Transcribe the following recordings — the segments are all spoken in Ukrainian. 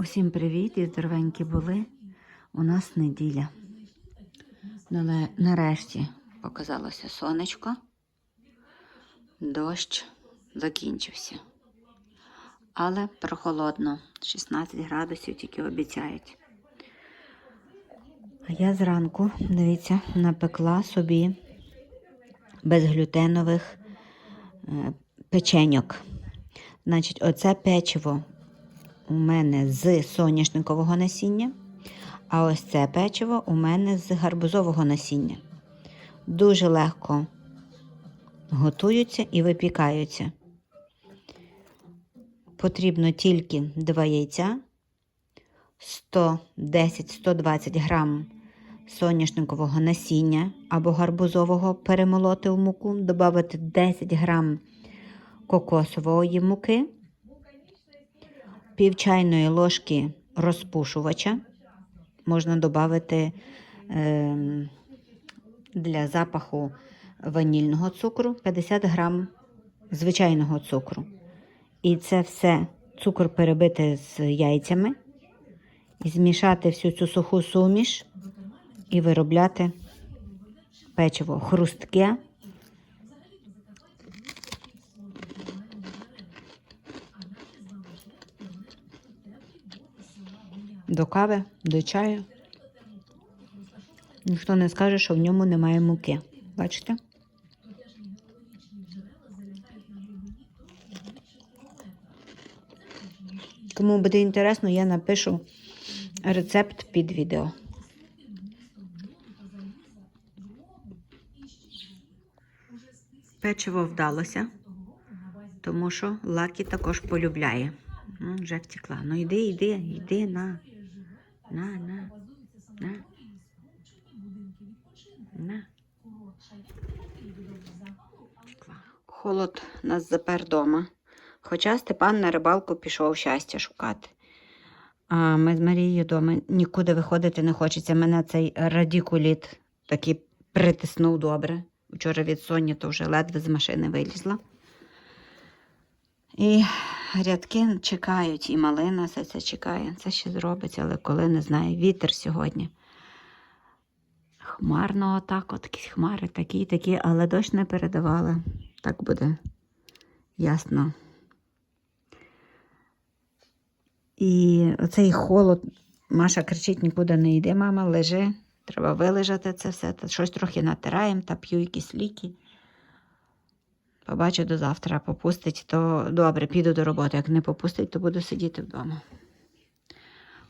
Усім привіт і здоровенькі були. У нас неділя. Нале- Нарешті показалося сонечко. Дощ закінчився. Але прохолодно. 16 градусів тільки обіцяють. А я зранку, дивіться, напекла собі безглютенових е, печеньок. Значить, оце печиво у мене з соняшникового насіння, а ось це печиво у мене з гарбузового насіння. Дуже легко готуються і випікаються. Потрібно тільки два яйця, 110-120 грам соняшникового насіння або гарбузового перемолоти в муку, додати 10 грам кокосової муки, пів чайної ложки розпушувача. Можна додати е, для запаху ванільного цукру 50 грам звичайного цукру. І це все цукор перебити з яйцями, і змішати всю цю суху суміш і виробляти печиво хрустке. До кави, до чаю. Ніхто не скаже, що в ньому немає муки. Бачите? Кому буде інтересно, я напишу рецепт під відео. Печиво вдалося, тому що Лакі також полюбляє. Ну, вже втекла. Ну йди, йди, йди на. На, на, на. На. Холод нас запер вдома. Хоча Степан на рибалку пішов щастя шукати. А ми з Марією вдома нікуди виходити не хочеться. Мене цей радікуліт такий притиснув добре. Вчора від Соні то вже ледве з машини вилізла. І рядки чекають, і малина все це чекає. Це ще зробиться, але коли не знаю. Вітер сьогодні. Хмарно отак, от хмари такі, такі, але дощ не передавали. Так буде ясно. І оцей холод, Маша кричить, нікуди не йде, мама, лежи, треба вилежати це все. Щось трохи натираємо та п'ю якісь ліки. Побачу до завтра, попустить, то добре, піду до роботи. Як не попустить, то буду сидіти вдома.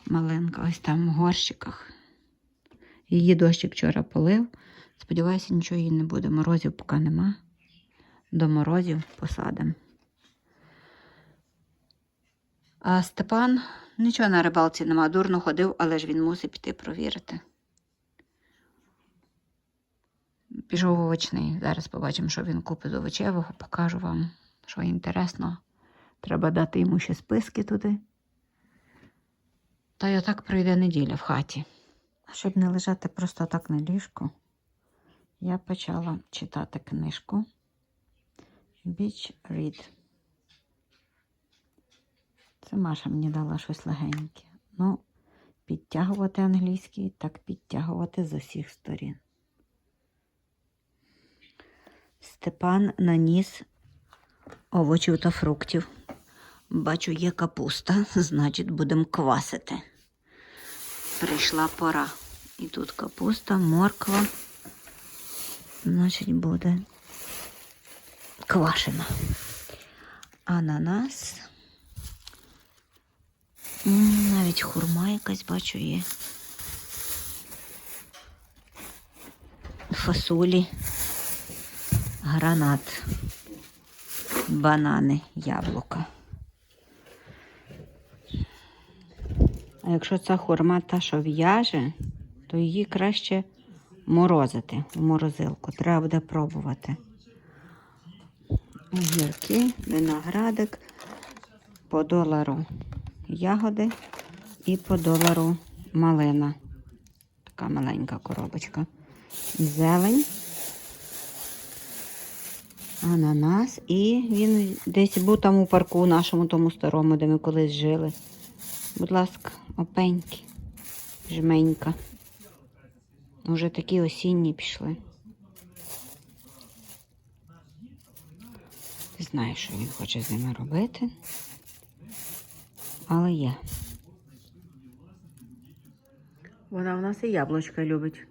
Малинка ось там в горщиках. Її дощик вчора полив. Сподіваюся, нічого їй не буде. Морозів поки нема. До морозів посадимо. А Степан нічого на рибалці нема, дурно ходив, але ж він мусить піти провірити. Пішов овочний. Зараз побачимо, що він купить з овочевого, покажу вам, що інтересно. Треба дати йому ще списки туди. Та й отак пройде неділя в хаті. Щоб не лежати просто так на ліжку, я почала читати книжку Beach Read. Це Маша мені дала щось легеньке. Ну, підтягувати англійський, так підтягувати з усіх сторін. Степан наніс овочів та фруктів. Бачу, є капуста, значить, будемо квасити. Прийшла пора. І тут капуста, морква. Значить, буде квашена. Ананас. Навіть хурма якась бачу є. Фасолі, гранат, банани, яблука. А якщо ця хурма та, що в'яже, то її краще морозити в морозилку. Треба буде пробувати. Огірки, виноградик, по долару ягоди і по долару малина. Така маленька коробочка. Зелень, ананас. І він десь був там у парку нашому тому старому, де ми колись жили. Будь ласка, опеньки, жменька. Уже такі осінні пішли. Не знаю, що він хоче з ними робити. Але є. Вона в нас і яблучка любить.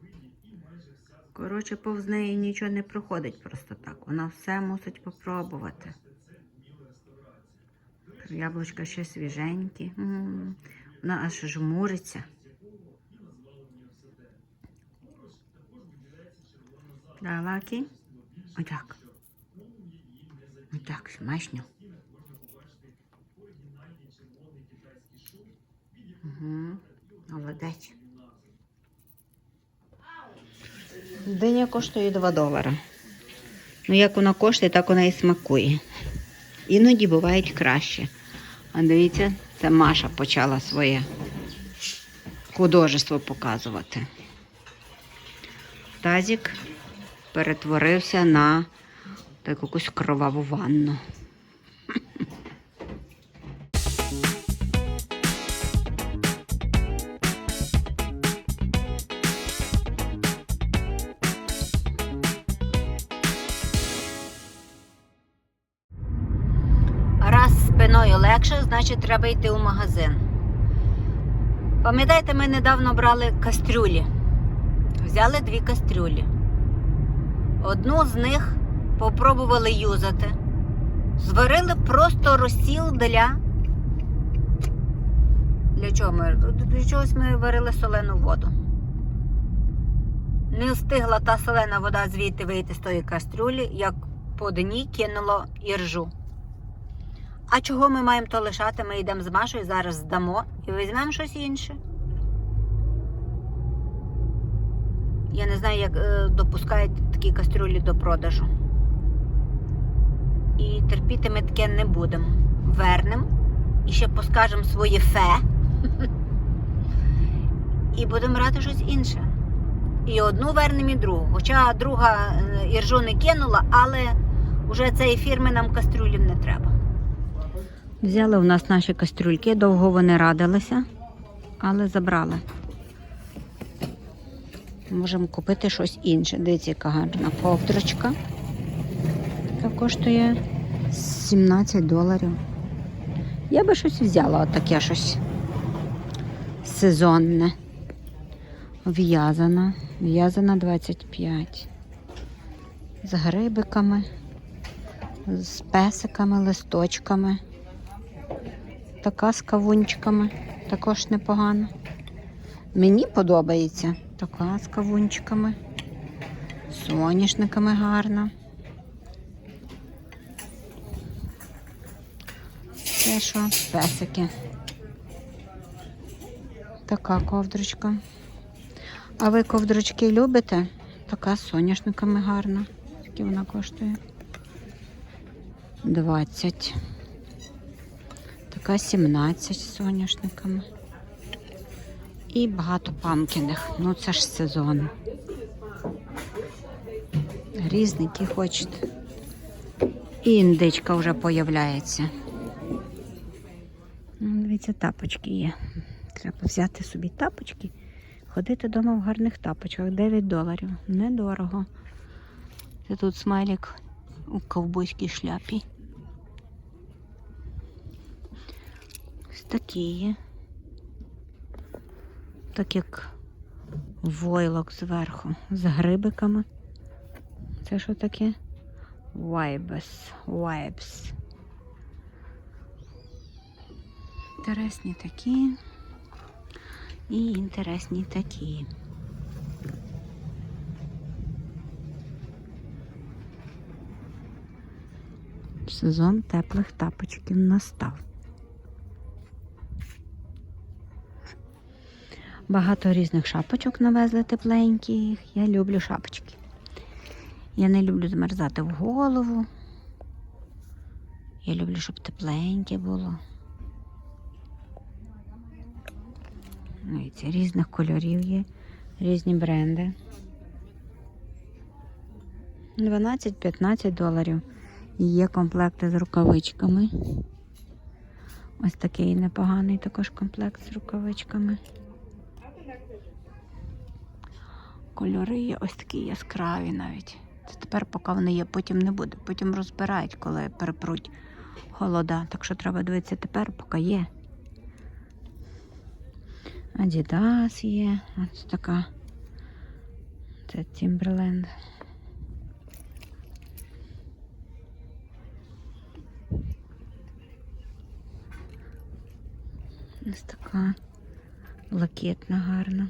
Коротше, повз неї нічого не проходить просто так. Вона все мусить попробувати. Яблучка ще свіженькі. Вона аж жмуриться. Да, лакі. Отак. Отак, смачно. Угу. Молодець. Диня коштує 2 долара. Ну, як вона коштує, так вона і смакує. Іноді бувають краще. А дивіться, це Маша почала своє художество показувати. Тазик перетворився на якусь кроваву ванну. Спиною легше, значить треба йти у магазин. Пам'ятаєте, ми недавно брали кастрюлі. Взяли дві кастрюлі. Одну з них попробували юзати. Зварили просто розсіл для. Для чого ми? Для чогось ми варили солену воду. Не встигла та солена вода звідти вийти з тої кастрюлі, як по дні кинуло іржу. А чого ми маємо то лишати? Ми йдемо з Машою, зараз здамо і візьмемо щось інше. Я не знаю, як е, допускають такі кастрюлі до продажу. І терпіти ми таке не будемо. Вернемо і ще поскажемо своє фе. І будемо брати щось інше. І одну вернемо, і другу. Хоча друга е, іржу не кинула, але вже цієї фірми нам кастрюлів не треба. Взяли у нас наші кастрюльки, довго вони радилися, але забрали. Можемо купити щось інше. Дивіться, яка гарна ковдрочка. Яка коштує 17 доларів. Я би щось взяла, отаке щось сезонне. В'язана. В'язана 25. З грибиками, з песиками, листочками. Така з кавунчиками. Також непогано. Мені подобається така з кавунчиками. Соняшниками гарна. Це що? Песики. Така ковдрочка. А ви ковдрочки любите? Така з соняшниками гарна. Скільки вона коштує? 20. Така 17 з соняшниками. І багато памкіних. Ну це ж сезон. Різні, які хочете. І індичка вже появляється. Ну, Дивіться, тапочки є. Треба взяти собі тапочки, ходити вдома в гарних тапочках. 9 доларів. Недорого. Це тут смайлик у ковбойській шляпі. Такі. Так як войлок зверху з грибиками. Це що таке? Вайбес. Вайбс. Інтересні такі. І інтересні такі. Сезон теплих тапочків настав. Багато різних шапочок навезли тепленьких. Я люблю шапочки. Я не люблю змерзати в голову. Я люблю, щоб тепленьке було. Дивіться, різних кольорів є, різні бренди. 12-15 доларів. І Є комплекти з рукавичками. Ось такий непоганий також комплект з рукавичками. Кольори є ось такі яскраві навіть. Це тепер, поки вони є, потім не буде. Потім розбирають, коли перепруть холода. Так що треба дивитися тепер, поки є. Adidas є. Ось така. Це Timberland. Ось така блакитна гарна.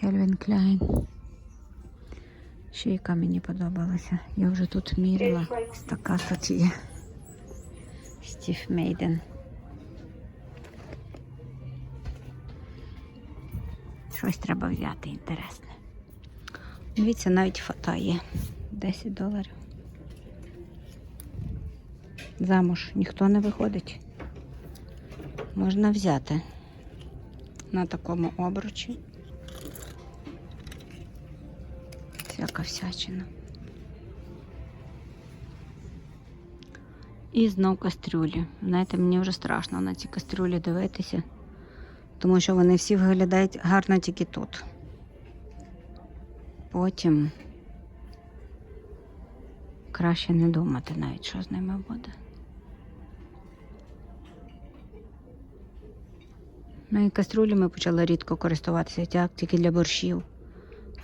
Кельвін Кляйн. Ще яка мені подобалася. Я вже тут міряла. Ось така тут є. Стів Мейден. Щось треба взяти інтересне. Дивіться, навіть фото є. 10 доларів. Замуж ніхто не виходить. Можна взяти на такому обручі. Всяка всячина. І знов кастрюлі. Знаєте, мені вже страшно на ці кастрюлі дивитися, тому що вони всі виглядають гарно тільки тут. Потім краще не думати навіть, що з ними буде. Ну і кастрюлі ми почали рідко користуватися, так, тільки для борщів.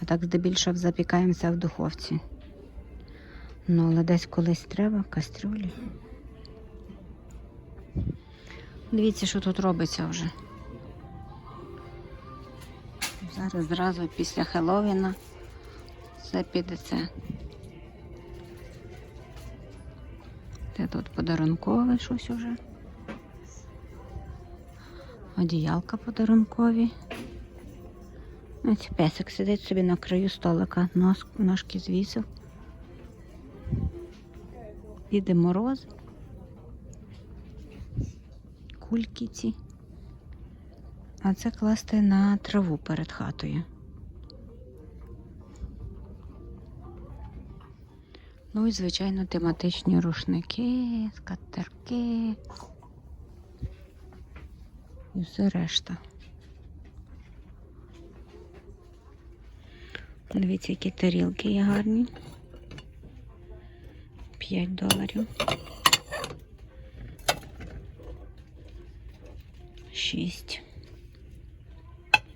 А так здебільшого запікаємося в духовці. Ну, але десь колись треба кастрюлі. Дивіться, що тут робиться вже. Зараз зразу після Хеллоуіна все піде це. Це тут подарункове щось уже. Одіялка подарункові. Ось песик сидить собі на краю столика, нос, ножки звісив. Іде мороз. Кульки ці. А це класти на траву перед хатою. Ну і, звичайно, тематичні рушники, скатерки і все решта. Дивіться, які тарілки є гарні. 5 доларів. 6.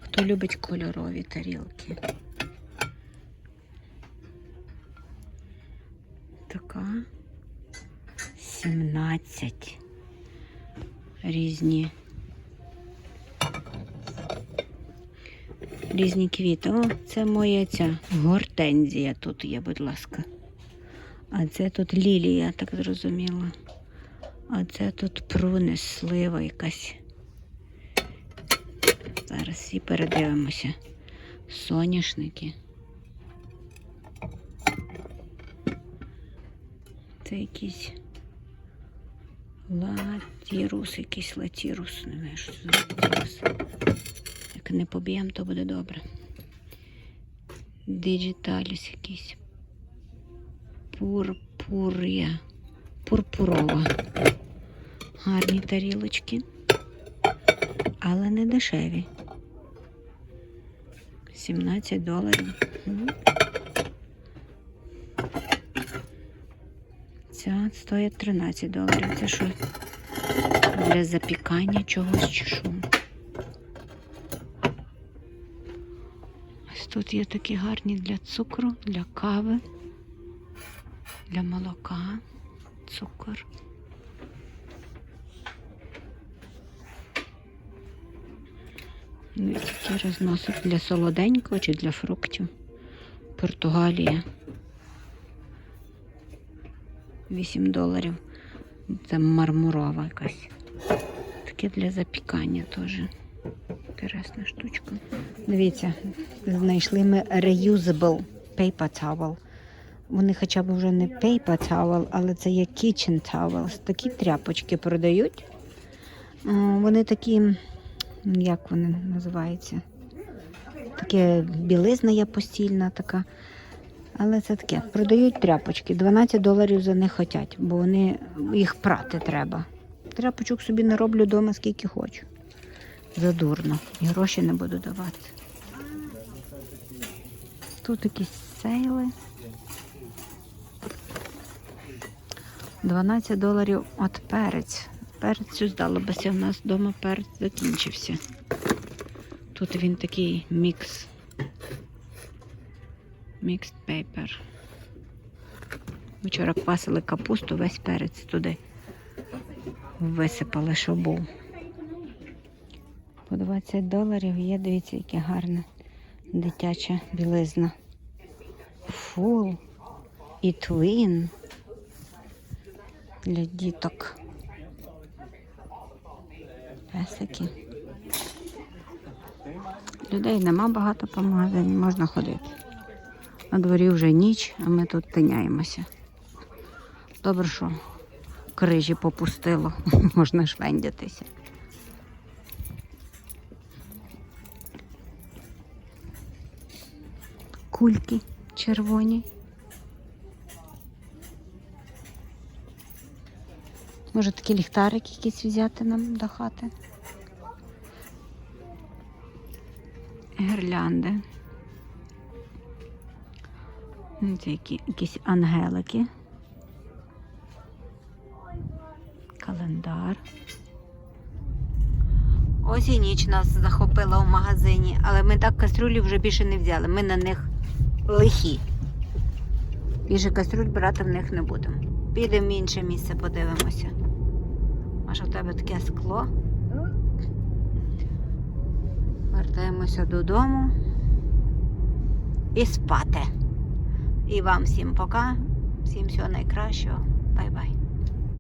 Хто любить кольорові тарілки? Така. 17. Різні. Різні квіти. О, це моя ця гортензія тут є, будь ласка. А це тут лілія, так зрозуміла. А це тут пруни, слива якась. Зараз всі передивимося. Соняшники. Це якийсь латірус, якийсь латірус. Не знаю, що це латірус. Як не поб'ємо, то буде добре. Діджиталіс якийсь. Пурпурія. Пурпурова. Гарні тарілочки. Але не дешеві. 17 доларів. Ця стоїть 13 доларів. Це що? Для запікання чогось чи що? Тут є такі гарні для цукру, для кави, для молока, цукор. Ну і такі розносик для солоденького чи для фруктів. Португалія. 8 доларів. Це мармурова якась. Таке для запікання теж. Інтересна штучка. Дивіться, знайшли ми reusable paper towel. Вони хоча б вже не paper towel, але це є kitchen towels. Такі тряпочки продають. Вони такі, як вони називаються? Таке білизна є постільна така. Але це таке. Продають тряпочки. 12 доларів за них хочуть, бо вони їх прати треба. тряпочок собі нароблю вдома скільки хочу. Задурно. І гроші не буду давати. Тут якісь сейли. 12 доларів от перець. Перець здалося, в нас вдома перець закінчився. Тут він такий мікс. Mixed paper. Вчора квасили капусту, весь перець туди висипали, що був. По 20 доларів є, дивіться, яке гарне дитяча білизна. Фул і твін для діток. Песики. Людей нема багато по магазині, можна ходити. На дворі вже ніч, а ми тут тиняємося. Добре, що крижі попустило, можна швендятися. Кульки червоні. Може такі ліхтарик якийсь взяти нам до хати. Гірлянди. Це які, якісь ангелики. Календар. Ось і ніч нас захопила в магазині, але ми так кастрюлі вже більше не взяли. Ми на них лихі. Більше кастрюль брати в них не будемо. Підемо в інше місце, подивимося. Може, в тебе таке скло? Вертаємося додому і спати. І вам всім пока, всім всього найкращого. Бай-бай.